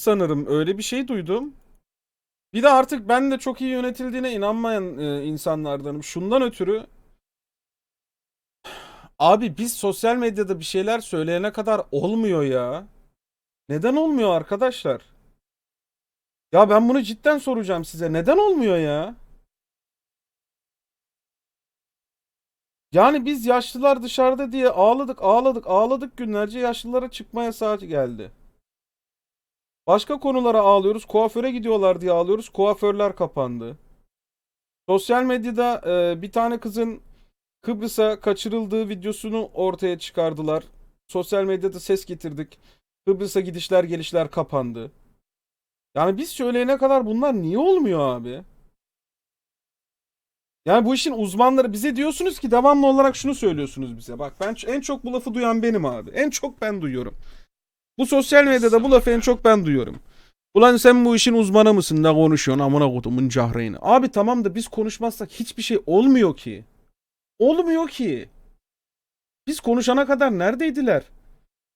sanırım öyle bir şey duydum. Bir de artık ben de çok iyi yönetildiğine inanmayan e, insanlardanım. Şundan ötürü abi biz sosyal medyada bir şeyler söyleyene kadar olmuyor ya. Neden olmuyor arkadaşlar? Ya ben bunu cidden soracağım size. Neden olmuyor ya? Yani biz yaşlılar dışarıda diye ağladık, ağladık, ağladık günlerce yaşlılara çıkma yasağı geldi. Başka konulara ağlıyoruz. Kuaföre gidiyorlar diye ağlıyoruz. Kuaförler kapandı. Sosyal medyada e, bir tane kızın Kıbrıs'a kaçırıldığı videosunu ortaya çıkardılar. Sosyal medyada ses getirdik. Kıbrıs'a gidişler gelişler kapandı. Yani biz söyleyene kadar bunlar niye olmuyor abi? Yani bu işin uzmanları bize diyorsunuz ki devamlı olarak şunu söylüyorsunuz bize. Bak ben en çok bu lafı duyan benim abi. En çok ben duyuyorum. Bu sosyal medyada bu lafı en çok ben duyuyorum. Ulan sen bu işin uzmanı mısın ne konuşuyorsun amına kodumun cahreyni. Abi tamam da biz konuşmazsak hiçbir şey olmuyor ki. Olmuyor ki. Biz konuşana kadar neredeydiler?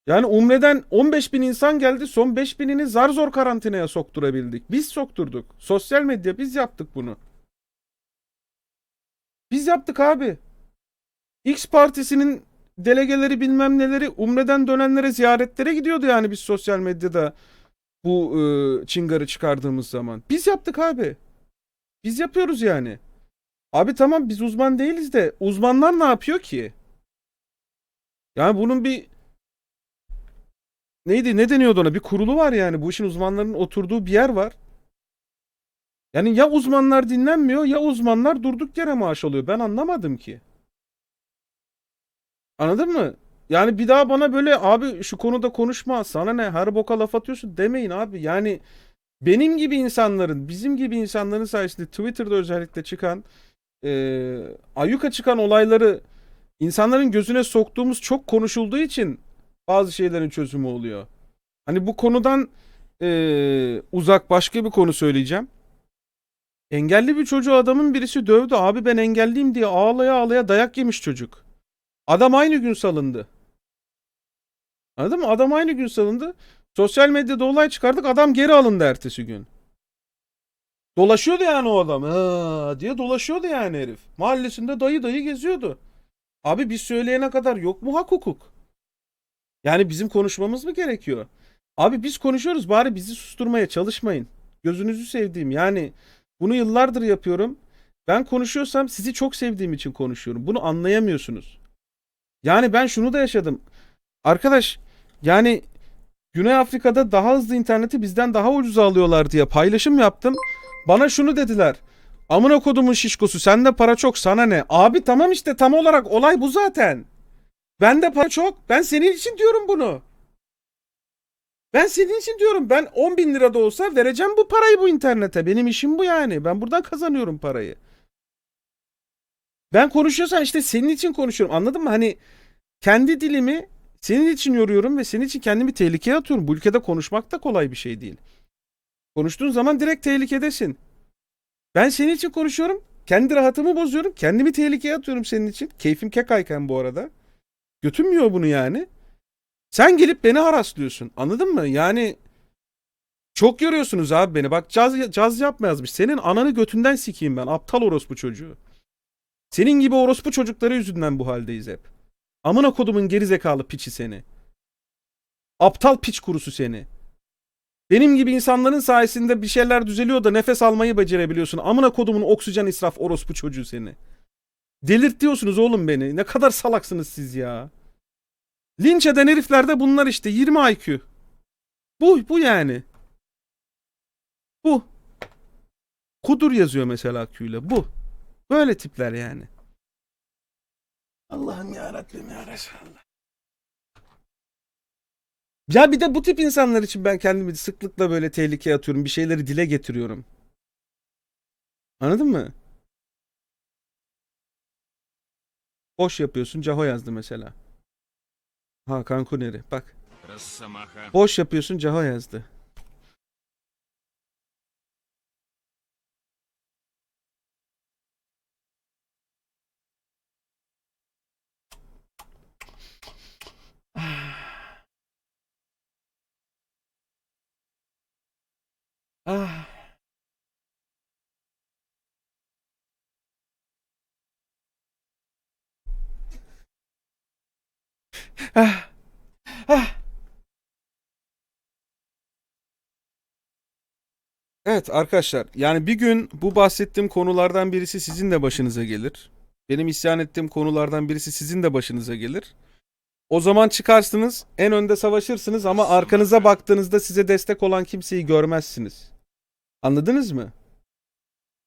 Yani Umre'den 15 bin insan geldi. Son 5 binini zar zor karantinaya sokturabildik. Biz sokturduk. Sosyal medya biz yaptık bunu. Biz yaptık abi. X partisinin delegeleri bilmem neleri Umre'den dönenlere ziyaretlere gidiyordu yani biz sosyal medyada bu e, çıngarı çıkardığımız zaman. Biz yaptık abi. Biz yapıyoruz yani. Abi tamam biz uzman değiliz de uzmanlar ne yapıyor ki? Yani bunun bir neydi ne deniyordu ona bir kurulu var yani bu işin uzmanların oturduğu bir yer var. Yani ya uzmanlar dinlenmiyor ya uzmanlar durduk yere maaş alıyor. Ben anlamadım ki. Anladın mı? Yani bir daha bana böyle abi şu konuda konuşma sana ne her boka laf atıyorsun demeyin abi. Yani benim gibi insanların bizim gibi insanların sayesinde Twitter'da özellikle çıkan e, ayyuka çıkan olayları insanların gözüne soktuğumuz çok konuşulduğu için bazı şeylerin çözümü oluyor. Hani bu konudan e, uzak başka bir konu söyleyeceğim. Engelli bir çocuğu adamın birisi dövdü. Abi ben engelliyim diye ağlaya ağlaya dayak yemiş çocuk. Adam aynı gün salındı. Anladın mı? Adam aynı gün salındı. Sosyal medyada olay çıkardık. Adam geri alındı ertesi gün. Dolaşıyordu yani o adam. Diye dolaşıyordu yani herif. Mahallesinde dayı dayı geziyordu. Abi biz söyleyene kadar yok mu hak hukuk? Yani bizim konuşmamız mı gerekiyor? Abi biz konuşuyoruz bari bizi susturmaya çalışmayın. Gözünüzü sevdiğim yani bunu yıllardır yapıyorum. Ben konuşuyorsam sizi çok sevdiğim için konuşuyorum. Bunu anlayamıyorsunuz. Yani ben şunu da yaşadım. Arkadaş yani Güney Afrika'da daha hızlı interneti bizden daha ucuza alıyorlar diye paylaşım yaptım. Bana şunu dediler. Amına kodumun şişkosu sende para çok sana ne? Abi tamam işte tam olarak olay bu zaten. Bende para çok. Ben senin için diyorum bunu. Ben senin için diyorum. Ben 10 bin lira da olsa vereceğim bu parayı bu internete. Benim işim bu yani. Ben buradan kazanıyorum parayı. Ben konuşuyorsam işte senin için konuşuyorum. Anladın mı? Hani kendi dilimi senin için yoruyorum ve senin için kendimi tehlikeye atıyorum. Bu ülkede konuşmak da kolay bir şey değil. Konuştuğun zaman direkt tehlikedesin. Ben senin için konuşuyorum. Kendi rahatımı bozuyorum. Kendimi tehlikeye atıyorum senin için. Keyfim kekayken bu arada. Götürmüyor bunu yani. Sen gelip beni haraslıyorsun. Anladın mı? Yani çok yoruyorsunuz abi beni. Bak caz, caz yapma yazmış. Senin ananı götünden sikeyim ben. Aptal orospu çocuğu. Senin gibi orospu çocukları yüzünden bu haldeyiz hep. Amına kodumun gerizekalı piçi seni. Aptal piç kurusu seni. Benim gibi insanların sayesinde bir şeyler düzeliyor da nefes almayı becerebiliyorsun. Amına kodumun oksijen israf orospu çocuğu seni. Delirtiyorsunuz oğlum beni. Ne kadar salaksınız siz ya. Linç eden herifler de bunlar işte 20 IQ. Bu bu yani. Bu. Kudur yazıyor mesela Q ile. Bu. Böyle tipler yani. Allah'ım ya Rabbim ya Resulallah. Ya bir de bu tip insanlar için ben kendimi sıklıkla böyle tehlikeye atıyorum. Bir şeyleri dile getiriyorum. Anladın mı? Boş yapıyorsun. Caho yazdı mesela. Hakan Kuneri. Bak. Boş yapıyorsun. Caho yazdı. Ah. Ah. Ah. Evet arkadaşlar yani bir gün bu bahsettiğim konulardan birisi sizin de başınıza gelir. Benim isyan ettiğim konulardan birisi sizin de başınıza gelir. O zaman çıkarsınız en önde savaşırsınız ama arkanıza baktığınızda size destek olan kimseyi görmezsiniz. Anladınız mı?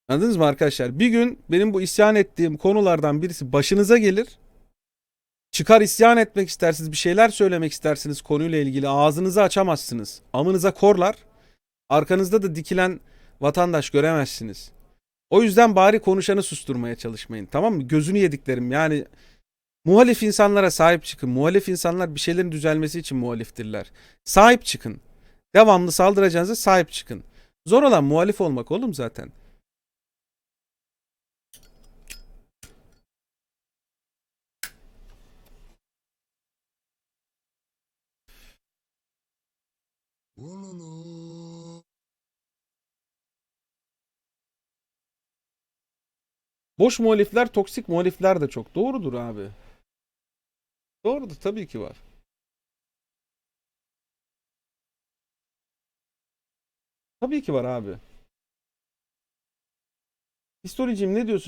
Anladınız mı arkadaşlar? Bir gün benim bu isyan ettiğim konulardan birisi başınıza gelir. Çıkar isyan etmek istersiniz, bir şeyler söylemek istersiniz konuyla ilgili. Ağzınızı açamazsınız. Amınıza korlar. Arkanızda da dikilen vatandaş göremezsiniz. O yüzden bari konuşanı susturmaya çalışmayın. Tamam mı? Gözünü yediklerim. Yani muhalif insanlara sahip çıkın. Muhalif insanlar bir şeylerin düzelmesi için muhaliftirler. Sahip çıkın. Devamlı saldıracağınıza sahip çıkın. Zor olan muhalif olmak oğlum zaten. Boş muhalifler, toksik muhalifler de çok. Doğrudur abi. Doğrudur tabii ki var. Tabii ki var abi. Historicim ne diyorsun?